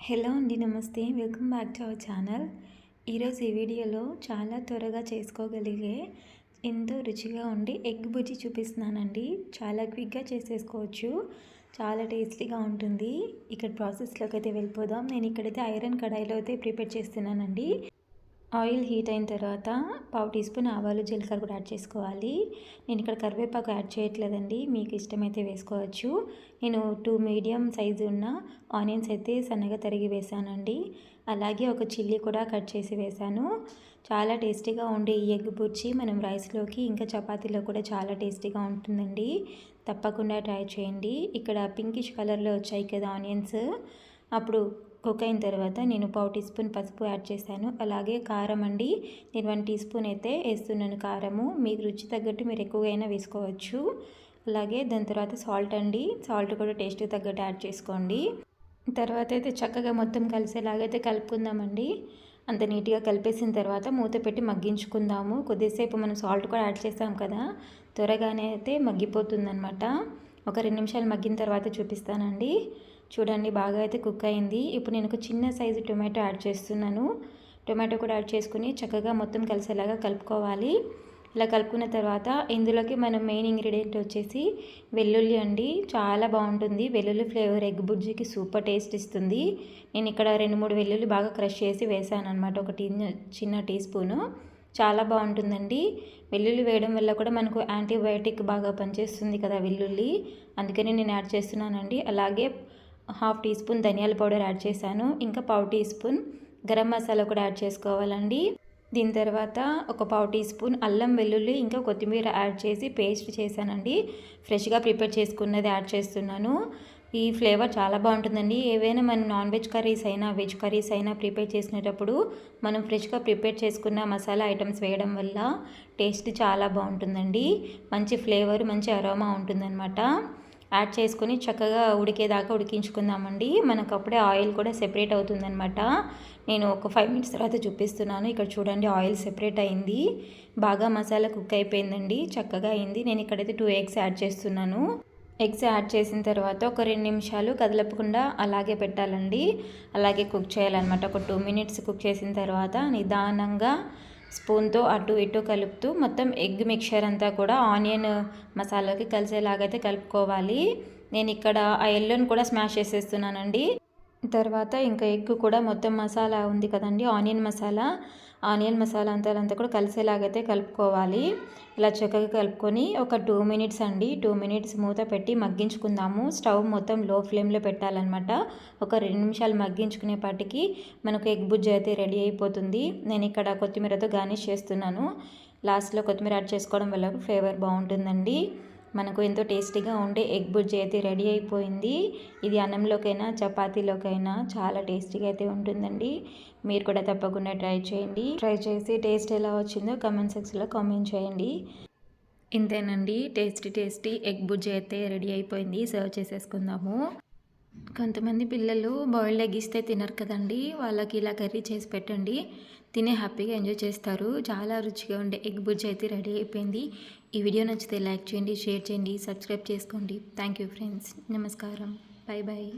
Hello అండి నమస్తే. Welcome back to our channel. ఈరోజు ఈ వీడియోలో చాలా త్వరగా చేసుకోగలిగే ఎంతో రుచిగా ఉండి ఎగ్ బుజ్జి చూపిస్తున్నానండి. చాలా క్విక్గా చేసేసుకోవచ్చు. చాలా టేస్టీగా ఉంటుంది. ఇక్కడ ప్రాసెస్లోకి అయితే వెళ్ళిపోదాం. నేను ఇక్కడైతే ఐరన్ కడాయిలో అయితే ప్రిపేర్ చేస్తున్నానండి. ఆయిల్ హీట్ అయిన తర్వాత పావు టీ స్పూన్ ఆవాలు జీలకర్ర కూడా యాడ్ చేసుకోవాలి. నేను ఇక్కడ కరివేపాకు యాడ్ చేయట్లేదండి మీకు ఇష్టమైతే వేసుకోవచ్చు. నేను టూ మీడియం సైజు ఉన్న ఆనియన్స్ అయితే సన్నగా తరిగి వేసానండి. అలాగే ఒక చిల్లీ కూడా కట్ చేసి వేశాను చాలా టేస్టీగా ఉండే ఈ ఎగ్ బుర్చి మనం రైస్లోకి ఇంకా చపాతీలో కూడా చాలా టేస్టీగా ఉంటుందండి. తప్పకుండా ట్రై చేయండి. ఇక్కడ పింకిష్ కలర్లో వచ్చాయి కదా ఆనియన్స్. అప్పుడు కుక్ అయిన తర్వాత నేను పావు టీ స్పూన్ పసుపు యాడ్ చేశాను. అలాగే కారం అండి నేను వన్ టీ స్పూన్ అయితే వేస్తున్నాను కారము. మీకు రుచి తగ్గట్టు మీరు ఎక్కువగా అయినా వేసుకోవచ్చు. అలాగే దాని తర్వాత సాల్ట్ అండి సాల్ట్ కూడా టేస్ట్ తగ్గట్టు యాడ్ చేసుకోండి. తర్వాత అయితే చక్కగా మొత్తం కలిసేలాగైతే కలుపుకుందామండి. అంత నీట్గా కలిపేసిన తర్వాత మూత పెట్టి మగ్గించుకుందాము. కొద్దిసేపు మనం సాల్ట్ కూడా యాడ్ చేస్తాం కదా త్వరగానే అయితే మగ్గిపోతుందనమాట ఒక రెండు నిమిషాలు మగ్గిన తర్వాత చూపిస్తానండి. చూడండి బాగా అయితే కుక్ అయింది. ఇప్పుడు నేను ఒక చిన్న సైజు టొమాటో యాడ్ చేస్తున్నాను. టొమాటో కూడా యాడ్ చేసుకుని చక్కగా మొత్తం కలిసేలాగా కలుపుకోవాలి. ఇలా కలుపుకున్న తర్వాత ఇందులోకి మనం మెయిన్ ఇంగ్రీడియంట్ వచ్చేసి వెల్లుల్లి అండి. చాలా బాగుంటుంది. వెల్లుల్లి ఫ్లేవర్ ఎగ్ బుజ్జికి సూపర్ టేస్ట్ ఇస్తుంది. నేను ఇక్కడ రెండు మూడు వెల్లుల్లి బాగా క్రష్ చేసి వేసాను అనమాట ఒక టీ చిన్న టీ స్పూను. చాలా బాగుంటుందండి. వెల్లుల్లి వేయడం వల్ల కూడా మనకు యాంటీబయాటిక్ బాగా పనిచేస్తుంది కదా వెల్లుల్లి. అందుకని నేను యాడ్ చేస్తున్నానండి. అలాగే హాఫ్ టీ స్పూన్ ధనియాల పౌడర్ యాడ్ చేశాను. ఇంకా పావు టీ స్పూన్ గరం మసాలా కూడా యాడ్ చేసుకోవాలండి. దీని తర్వాత ఒక పావు టీ స్పూన్ అల్లం వెల్లుల్లి ఇంకా కొత్తిమీర యాడ్ చేసి పేస్ట్ చేశానండి. ఫ్రెష్గా ప్రిపేర్ చేసుకున్నది యాడ్ చేస్తున్నాను. ఈ ఫ్లేవర్ చాలా బాగుంటుందండి. ఏవైనా మనం నాన్ వెజ్ కర్రీస్ అయినా వెజ్ కర్రీస్ అయినా ప్రిపేర్ చేసినప్పుడు మనం ఫ్రెష్గా ప్రిపేర్ చేసుకున్న మసాలా ఐటమ్స్ వేయడం వల్ల టేస్ట్ చాలా బాగుంటుందండి. మంచి ఫ్లేవర్ మంచి అరోమా ఉంటుందన్నమాట. యాడ్ చేసుకొని చక్కగా ఉడికేదాకా ఉడికించుకుందామండి. మనకు అప్పుడే ఆయిల్ కూడా సెపరేట్ అవుతుందనమాట నేను ఒక ఫైవ్ మినిట్స్ తర్వాత చూపిస్తున్నాను. ఇక్కడ చూడండి ఆయిల్ సెపరేట్ అయింది. బాగా మసాలా కుక్ అయిపోయిందండి. చక్కగా అయింది. నేను ఇక్కడైతే టూ ఎగ్స్ యాడ్ చేస్తున్నాను. ఎగ్స్ యాడ్ చేసిన తర్వాత ఒక రెండు నిమిషాలు కదలపకుండా అలాగే పెట్టాలండి. అలాగే కుక్ చేయాలన్నమాట. ఒక టూ మినిట్స్ కుక్ చేసిన తర్వాత నిదానంగా స్పూన్తో అటు ఇటు కలుపుతూ మొత్తం ఎగ్ మిక్చర్ అంతా కూడా ఆనియన్ మసాలాకి కలిసేలాగైతే కలుపుకోవాలి. నేను ఇక్కడ ఆ ఎల్లోని కూడా స్మాష్ చేసేస్తున్నానండి. తర్వాత ఇంకా ఎగ్ కూడా మొత్తం మసాలా ఉంది కదండి ఆనియన్ మసాలా. ఆనియన్ మసాలా అంతా అంతా కూడా కలిసేలాగైతే కలుపుకోవాలి. ఇలా చక్కగా కలుపుకొని ఒక టూ మినిట్స్ అండి టూ మినిట్స్ మూత పెట్టి మగ్గించుకుందాము. స్టవ్ మొత్తం లో ఫ్లేమ్లో పెట్టాలన్నమాట. ఒక రెండు నిమిషాలు మగ్గించుకునేపాటికి మనకు ఎగ్ బుజ్జి అయితే రెడీ అయిపోతుంది. నేను ఇక్కడ కొత్తిమీరతో గార్నిష్ చేస్తున్నాను. లాస్ట్లో కొత్తిమీర యాడ్ చేసుకోవడం వల్ల ఫ్లేవర్ బాగుంటుందండి. మనకు ఎంతో టేస్టీగా ఉండే ఎగ్ బుజ్జి అయితే రెడీ అయిపోయింది. ఇది అన్నంలోకైనా చపాతీలోకైనా చాలా టేస్టీగా అయితే ఉంటుందండి. మీరు కూడా తప్పకుండా ట్రై చేయండి. ట్రై చేసి టేస్ట్ ఎలా వచ్చిందో కమెంట్ సెక్షన్లో కామెంట్ చేయండి. ఇంతేనండి. టేస్టీ టేస్టీ ఎగ్ బుజ్జి అయితే రెడీ అయిపోయింది. సర్వ్ చేసేసుకుందాము. కొంతమంది పిల్లలు బాయిల్డ్ ఎగ్ ఇస్తే తినరు కదండి. వాళ్ళకి ఇలా కర్రీ చేసి పెట్టండి. తినే హ్యాపీగా ఎంజాయ్ చేస్తారు. చాలా రుచిగా ఉండే ఎగ్ బుజ్జి అయితే రెడీ అయిపోయింది. ఈ వీడియో నచ్చితే లైక్ చేయండి షేర్ చేయండి సబ్స్క్రైబ్ చేసుకోండి. థ్యాంక్ యూ ఫ్రెండ్స్ నమస్కారం. Bye bye